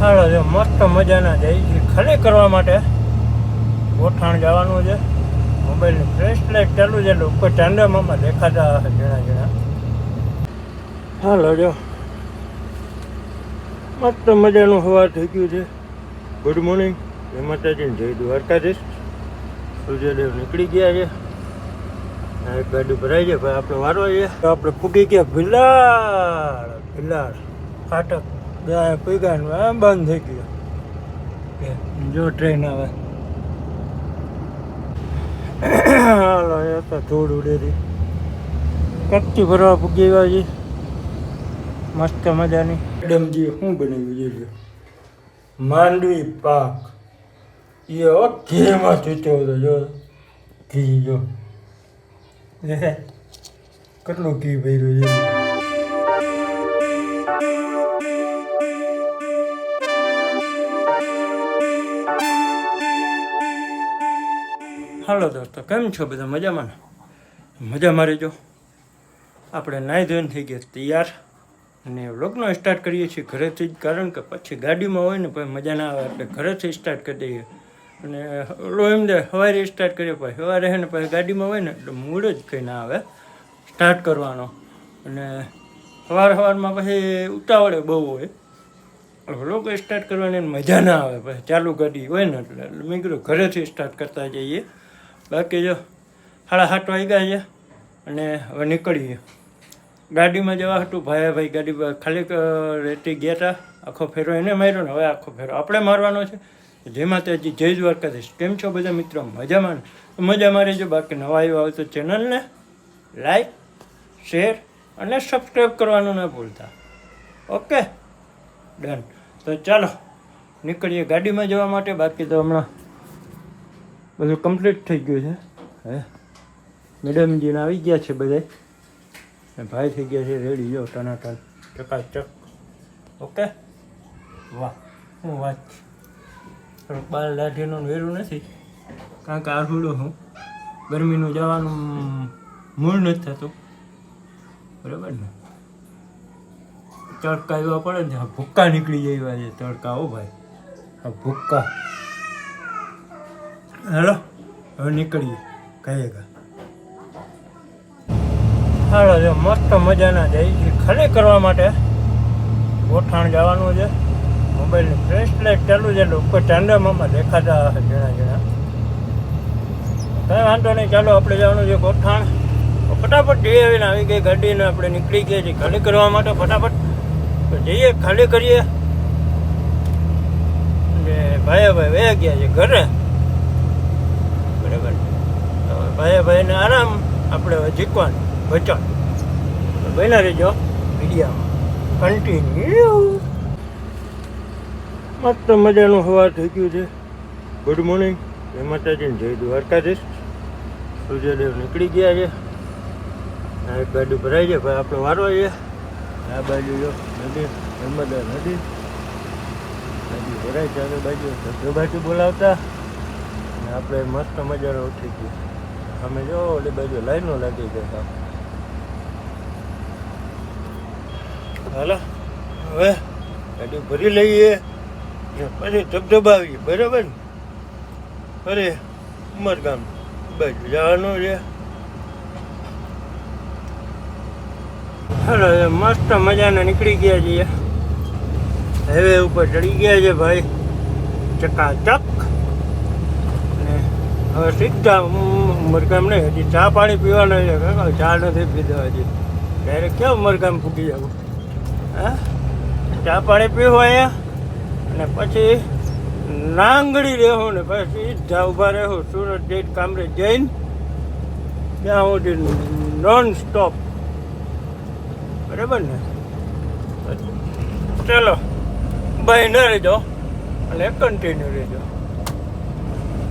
હાલો જો મસ્ત મજાના જઈ છે ખલે કરવા માટે ગોઠાણ જવાનું છે. મોબાઈલની ફ્લેશ લાઇટ ચાલુ છે ઉપર ચાંદામામાં દેખાતા હશે જણા જણા હાલો જો. મસ્ત મજાનું હવા થઈ ગયું છે. ગુડ મોર્નિંગ જય માતાજી જય દ્વારકાધીશ. સૂર્યદેવ નીકળી ગયા છે. એક ગાડી ભરાઈ છે ભાઈ આપણે વારો છે તો આપણે ફૂટી ગયા ભિલાડ ભિલાડ. ફાટક. ગયા પૂગ્યા આમ બંધ થઈ ગયો કે જો ટ્રેન આવે હાલો એ તો ધૂળ ઉડેરી કચ્છી ભરવા પૂગી ગયા છે મસ્ત મજાની મેડમજી શું બનાવ્યું છે માંડવી પાક એ હો ઘીમાં ચૂચો હતો જો ઘી જો હે કેટલું ઘી ભર્યું છે હાલો દોસ્તો કેમ છો બધા મજામાં? મજા મજામાં રહેજો આપણે નાહી ધોઈને થઈ ગયા તૈયાર અને વ્લોગનો સ્ટાર્ટ કરીએ છીએ ઘરેથી જ, કારણ કે પછી ગાડીમાં હોય ને પછી મજા ના આવે. એટલે ઘરેથી સ્ટાર્ટ કરી દઈએ. અને ઓલો એમ દે સવારે સ્ટાર્ટ કરીએ, પછી સવારે ને પછી ગાડીમાં હોય ને એટલે મૂડ જ કંઈ ના આવે. સ્ટાર્ટ કરવાનો. અને સવાર સવારમાં પછી ઉતાવળે બહુ હોય. લોકો સ્ટાર્ટ કરવાની મજા ના આવે. પછી ચાલુ ગાડી હોય ને એટલે મેં કીધું ઘરેથી સ્ટાર્ટ કરતા જઈએ. બાકી જો સાડા સાત ગયા છે અને હવે નીકળીએ. ગાડીમાં જવા હતું, ભાઈ ભાઈ ગાડી ખાલી રેતી ગયા હતા આખો ફેરો એને માર્યો ને હવે આખો ફેરો આપણે મારવાનો છે. જય માતાજી જય દ્વારકાધીશ. કેમ છો બધા મિત્રો? મજામાં? મજા મારી જો, બાકી નવા આવ્યો આવે તો ચેનલને લાઈક, શેર અને સબસ્ક્રાઈબ કરવાનું ના ભૂલતા. ઓકે? ડન. તો ચાલો, નીકળીએ ગાડીમાં જવા માટે. બાકી તો હમણાં બધું કમ્પ્લીટ થઈ ગયું છે. હે? મેડમજીને આવી ગયા છે બધા ભાઈ થઈ ગયા છે રેડી જો, ટનાટન. ચકાચક ઓકે? વાહ હું વાત. થોડુંક બાર લાઠીનું વેરું નથી. કારણ કે આરહુડો હું. ગરમીનું જવાનું મૂળ નથી થતું. બરાબર ને? તડકા એવા પડે ને ભૂક્કા નીકળી જાય એવા તડકા, હો ભાઈ. આ ભૂક્કા. હેલો, હવે નીકળીએ કહીએ કા હાલો, જો મસ્ત મજાના જઈ છે ખાલી કરવા માટે ગોઠાણ જવાનું છે. મોબાઈલની ફ્રેશ લાઇટ ચાલુ છે લોકો ચાંદામામાં દેખાતા હશે જણા જણા કંઈ વાંધો નહીં, ચાલો આપણે જવાનું છે ગોઠાણ. ફટાફટ જઈ આવીને, આવી ગઈ ગાડીને આપણે નીકળી ગયા છીએ ખાલી કરવા માટે ફટાફટ. તો જઈએ, ખાલી કરીએ. ભાઈ ભાઈ વયા ગયા છે ઘરે બરાબર તો ભાઈ ભાઈને આરામ આપણે જીતવાનું. વચન તો રહેજો વિડીયામાં કન્ટિન્યુ મસ્ત મજાનું હવા થઈ ગયું છે. ગુડ મોર્નિંગ જય માતાજી, જય દ્વારકાધીશ. સૂર્યદેવ નીકળી ગયા છે. આ એક ગાડી ભરાઈ છે, ભાઈ આપણે વારો છે આ બાજુ જો નદી, નર્મદા નદી. નદી ભરાય છે, આ બાજુ. ધંધો બાજુ બોલાવતા. આપણે મસ્ત મજાનો ઉઠી ગયું. અમે જો ઓલી બાજુ લાઈનો લાગી ગયા હાલો, હવે ગાડી ભરી લઈએ પછી ધબધબાવીએ, બરાબર ને? અરે ઉમરગામ બાજુ જવાનું છે. હાલો મસ્ત મજાના નીકળી ગયા છીએ. હાઈવે ઉપર ચડી ગયા છે ભાઈ. ચકાચક. સીધા મરકામ નહીં, હજી ચા પાણી પીવાના છે કાકા ચા નથી પીધા હજી. ત્યારે ક્યાં મરકામ ફૂટી જવું? હા? ચા પાણી પીવું અહીંયા? અને પછી નાંગડી રહેવું ને પછી સીધા ઊભા રહેવું, સુરત જઈને કામરે જઈને ત્યાં સુધી નોન સ્ટોપ બરાબર ને? ચલો, ભાઈ ન રહેજો, અને કન્ટિન્યુ રહેજો.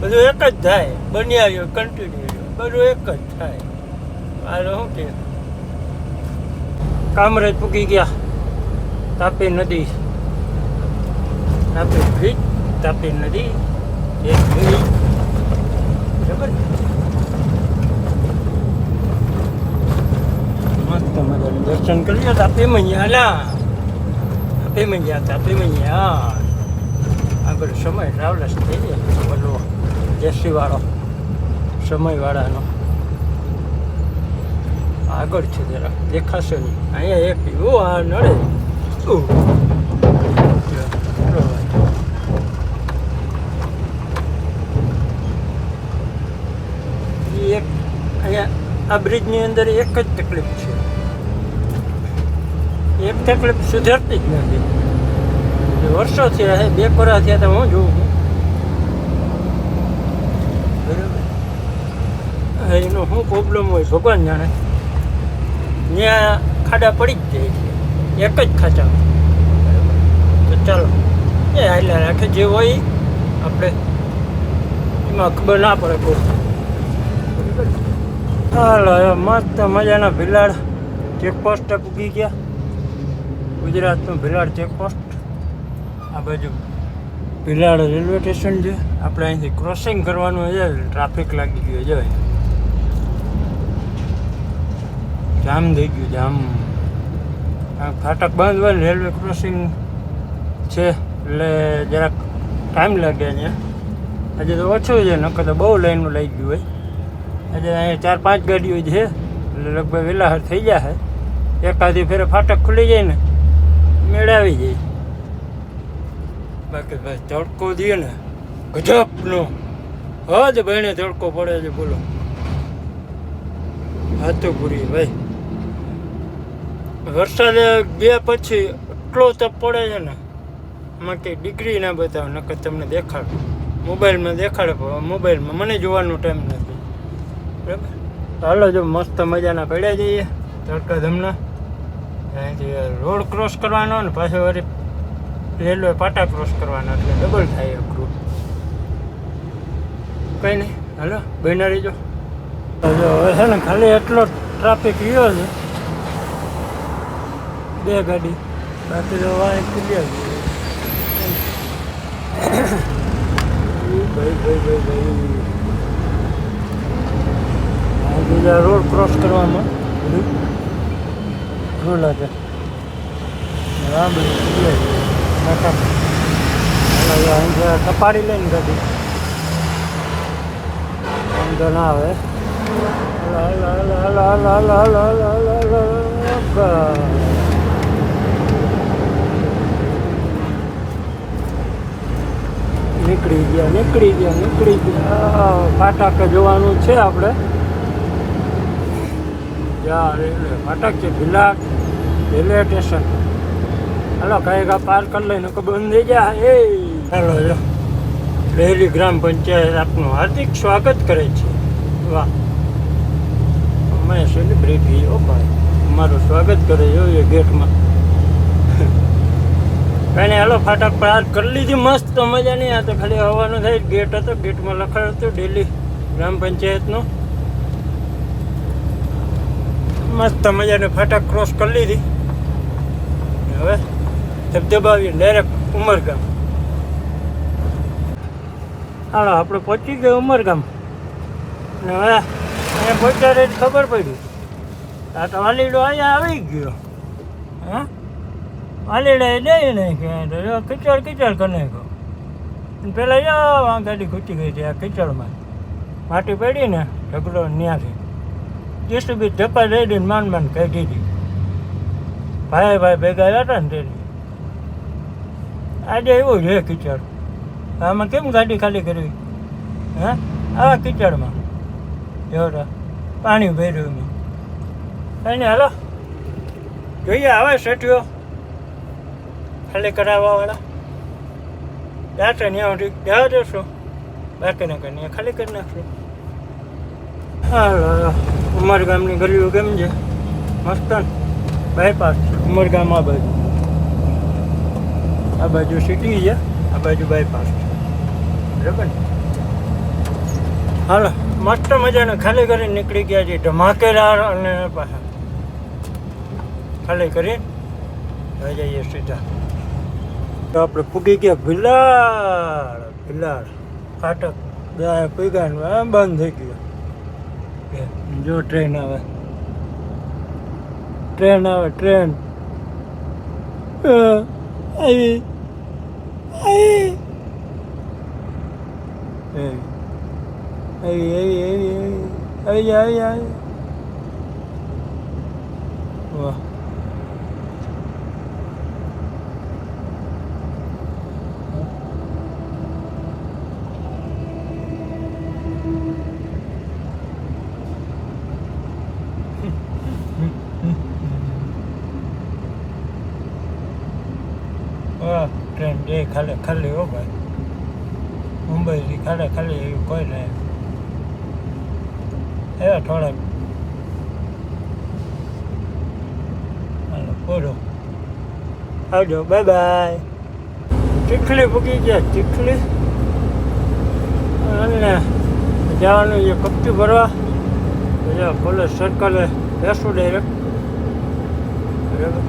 બધું એક જ થાય. બન્યા કન્ટિન્યુ બધું એક જ થાય. આ શું કે? કામરેજ પૂકી ગયા. તાપી નદી. તાપી બ્રિજ, તાપી નદી. એક બ્રિજ. બરાબર મસ્ત મજાનું દર્શન કરીએ તાપી મૈયા તાપી મૈયા તાપી મૈયા. આગળ સમય ટ્રાવેલર્સ થઈ જાય ઓલો એસી વાળો સમયવાળાનો. આગળ છે જરા, દેખાશે નહીં. અહીંયા એક એવું આ નડે. એક, અહીંયા, આ બ્રિજની અંદર એક જ તકલીફ છે. એક તકલીફ સુધરતી જ નથી. વર્ષો થયા બે કોરા થયા તો હું જોઉં છું બરાબર હા, એનો શું પ્રોબ્લેમ હોય ભગવાન જાણે. ત્યાં ખાડા પડી જ જાય છે. એક જ ખાચા તો ચાલો, એ હાલ્યા રાખે જે હોય આપણે. એમાં ખબર ના પડે કોઈ. હાલો મસ્ત મજાના ભિલાડ ચેકપોસ્ટ પૂગી ગયા. ગુજરાતનું ભિલાડ ચેકપોસ્ટ આ બાજુ ભિલાડ રેલવે સ્ટેશન છે. આપણે અહીંથી ક્રોસિંગ કરવાનું છે. ટ્રાફિક લાગી ગયો છે ભાઈ જામ થઈ ગયું, જામ. આ ફાટક બંધ હોય રેલવે ક્રોસિંગ છે, એટલે જરાક ટાઈમ લાગે અહીંયા. આજે તો ઓછું છે, નકર તો બહુ લાઈનું લાગી ગયું હોય. આજે અહીંયા ચાર પાંચ ગાડીઓ છે, એટલે લગભગ વહેલા થઈ જશે એકાદી ફેરે ફાટક ખુલી જાય ને મેળાવી જાય. બાકી ભાઈ તડકો દે ને, ગજબનો. હજ ભાઈને તડકો પડે છે, બોલો. હાથો પૂરી ભાઈ. વરસાદ ગયા પછી એટલો તપ પડે છે ને. માટે ડિગ્રી ના બતાવે, નકર તમને દેખાડે. મોબાઈલમાં દેખાડે મોબાઈલમાં મને જોવાનો ટાઈમ નથી. બરાબર? ચાલો જો મસ્ત મજાના પડ્યા જઈએ. તડકા ધમના. અહીંથી રોડ ક્રોસ કરવાનો ને પાછો વળી રેલવે પાટા ક્રોસ કરવાના એટલે ડબલ થાય અઘરું કંઈ નહીં. હાલો, બહેના રહીજો. જો હવે છે ને ખાલી એટલો ટ્રાફિક રહ્યો છે. બે ગાડી બાકી તો વાય ક્લિયર ભાઈ ભાઈ ભાઈ ભાઈ બીજા રોડ ક્રોસ કરવામાં બધું લાગે બધું ક્લિયર કપાડી લઈને ગાડી વાંધો ના આવે લા લા લા લા લા લા લા લા લા લા નીકળી ગયા નીકળી ગયા નીકળી ગયા. ફાટાકે જોવાનું છે આપણે. જ્યાં રેલવે ફાટક છે ભીલાટ રેલવે સ્ટેશન. હાલો કઈ કા પાર કરી લઈને બંધ થઈ જાય. એ ચાલો જો વહેલી ગ્રામ પંચાયત આપનું હાર્દિક સ્વાગત કરે છે. વાહ. અમે સેલિબ્રિટી ઓ ભાઈ. અમારું સ્વાગત કરે જોઈએ ગેટમાં. નહીં હાલો ફાટક પાર કરી લીધી, મસ્ત નહીં આ તો ખાલી હવાનું થાય. ગેટ હતો, ગેટમાં લખાયું હતું ડેલી ગ્રામ પંચાયતનો. મસ્ત મજાની ફાટક ક્રોસ કરી લીધી. હવે ધબધબાવી ડાયરેક્ટ ઉમરગામ. હાલો, આપણે પહોંચી ગયા ઉમરગામ. ને હવે અહીંયા પહોંચ્યા ખબર પડી. આ તો વાલીડો અહીંયા આવી ગયો. હા? વાલીડા દઈ નાખ્યા તો જો કિચડ કિચડ કરી નાખ્યો. પેલા જાઓ આ ગાડી ખૂટી ગઈ હતી આ કિચડમાં. માટી પડી ને ઢગલો ન્યાથી. જેસીબી ધક્કા દઈ દઈને માંડ માંડ કહી દીધી. ભાઈ ભાઈ ભેગા હતા ને તેની આજે એવું છે કિચડ. આમાં કેમ ગાડી ખાલી કરવી? હે? આવા કિચડમાં. જોતા પાણી ભર્યું એમાં. નહીં હાલો, જોઈએ આવે સેઠીઓ ખાલી કરાવવાવાળા? વાળા જાતે ત્યાં સુધી જવા દેશો બાકી ના કરીને ખાલી કરી નાખશું. હાલો ઉમરગામની ગલીઓ કેમ છે? મસ્ત બાયપાસ બાયપાસ ઉમરગામ આ બાજુ. આ બાજુ સિટી છે, આ બાજુ બાયપાસ છે. બરાબર હાલો, મસ્ત મજાને ખાલી કરીને નીકળી ગયા છે ધમાકેદાર અને પાછા. ખાલી કરી હવે જઈએ સીધા. તો આપણે પૂગી ગયા. ભિલાડ ભિલાડ. ફાટક ગાય આમ બંધ થઈ ગયું. જો ટ્રેન આવે. ટ્રેન આવે ટ્રેન આવી આવી. આવી આવી એવી આવી આવી આવી જા. વાહ વાહ જે ખાલી ખાલી હો મુંબઈથી ખાલી ખાલી એવું કોઈ નહીં એવા થોડાક પૂરો આવજો, બાય બાય. ચીખલી પૂકી ગયા ચીખલી અને જવાનું છે કપટી ભરવા. કોલેજ સર્કલે બેસું ડાયરેક્ટ બરાબર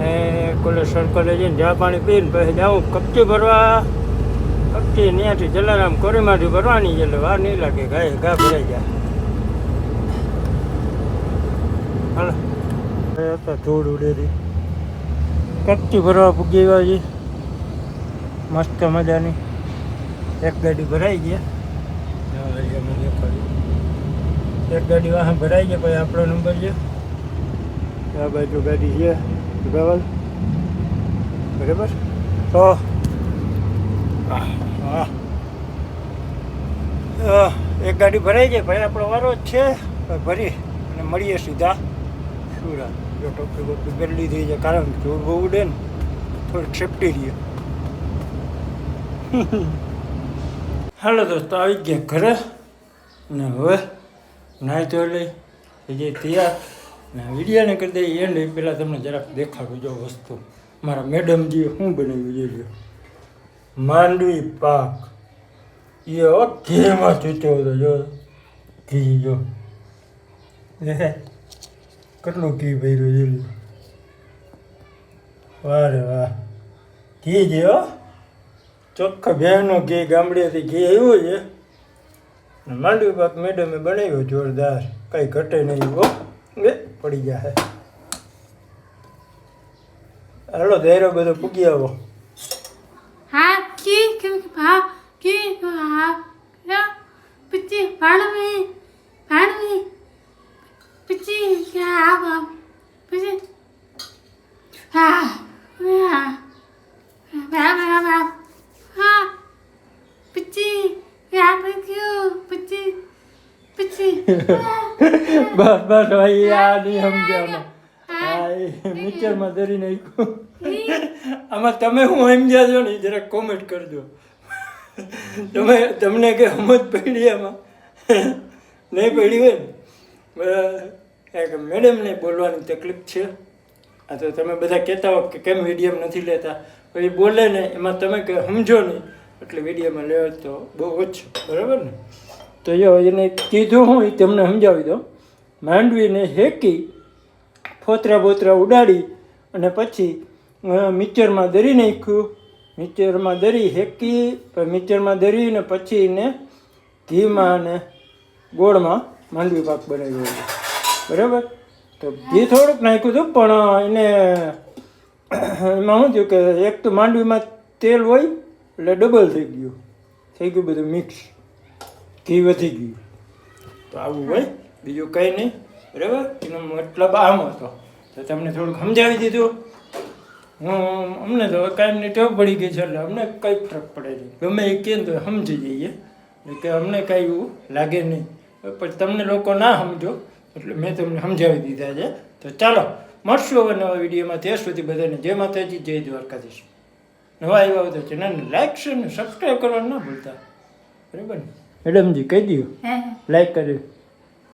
એ કોલેજ સર્કલે જઈને જા પાણી પીને પછી જાઉં કપચી ભરવા. કપચી ત્યાંથી જલારામ કોરીમાંથી ભરવાની છે એટલે વાર નહીં લાગે ગાય ઘા ભરાઈ જાય. હાલો. હતા ધૂળ ઉડેરી. કપચી ભરવા પૂગી વાજી મસ્ત મજાની. એક ગાડી ભરાઈ ગયા. એક ગાડી વાહ ભરાઈ ગયા પછી આપણો નંબર છે. આ બાજુ ગાડી છે. ઉગાવલ બરાબર તો એક ગાડી ભરાઈ જાય ભાઈ આપણો વારો જ છે ભરી અને મળીએ સીધા સુરત જો ટોપી બોપી પહેરી લીધી છે કારણ કે જોર બહુ ઉડે ને થોડીક સેફટી રહીએ હાલો દોસ્તો આવી ગયા ઘરે ને હવે નાહી તો લઈ જે તૈયાર ને વિડીયાને કરી દઈએ એ નહીં પહેલાં તમને જરાક દેખાડું, જો વસ્તુ. મારા મેડમજીએ શું બનાવ્યું જોઈએ માંડવી પાક. એ હવે ઘીમાં ચૂચ્યો હતો, જો. ઘી, જો. કેટલું ઘી ભર્યું લ્યો. વાહ રે વાહ. ઘી જે ચોખ્ખા ભેંનું ઘી, ગામડેથી ઘી આવ્યું છે. માંડવી પાક મેડમે બનાવ્યો, જોરદાર. કંઈ ઘટે નહીં, હો. પડી જાય હાલો ધૈર્ય બધો પૂગી આવો હા કી કેમ કે ભા કી હા રા પછી ભાણવી ભાણવી પછી હા હા પછી હા હા હા હા હા હા પછી હા પછી પછી પછી બસ બસ ભાઈ આ નહીં સમજાવવાનું હા. મિક્સરમાં ધરી નાખ્યું. આમાં તમે હું સમજ્યા છો ને જરા કોમેન્ટ કરજો. તમે તમને કે સમજ પડી આમાં? નહીં પડી હોય ને? કે મેડમને બોલવાની તકલીફ છે. આ તો તમે બધા કહેતા હો કે કેમ વિડીયમ નથી લેતા? પછી બોલે ને એમાં તમે કે સમજો નહીં. એટલે વિડીયોમાં લેવો તો બહુ ઓછું. બરાબર ને? તો જો એને કીધું હું એ તમને સમજાવી દઉં માંડવીને હેકી ફોતરા બોતરા ઉડાડી અને પછી મિક્ચરમાં મિક્સરમાં દરી નાખ્યું. મિક્સરમાં દરી હેકી મિક્ચરમાં મિક્સરમાં દરીને પછી એને ઘીમાં અને ગોળમાં માંડવી પાક બનાવ્યો. બરાબર? તો ઘી થોડુંક નાખ્યું હતું પણ એને એમાં શું થયું કે એક તો માંડવીમાં તેલ હોય એટલે ડબલ થઈ ગયું. થઈ ગયું બધું મિક્સ ઘી વધી ગયું. તો આવું હોય, બીજું કંઈ નહીં. બરાબર? એનો મતલબ આમ હતો. તો તમને થોડુંક સમજાવી દીધું. હું અમને તો કાંઈ ટેવ પડી ગઈ છે, એટલે અમને કંઈ ફરક પડે નહીં ગમે એ કહે તો સમજી જઈએ. કે અમને કાંઈ એવું લાગે નહીં. પણ તમને લોકો ના સમજો, એટલે મેં તમને સમજાવી દીધા છે. તો ચાલો, મળશું હવે નવા વિડીયોમાં. ત્યાં સુધી બધાને જય માતાજી, જય દ્વારકાધીશ. નવા આવ્યા હોય તો ચેનલને લાઈક છે ને સબસ્ક્રાઈબ કરવાનું ના ભૂલતા. બરાબર ને? મેડમજી કહી દો 해 લાઈક કર્યું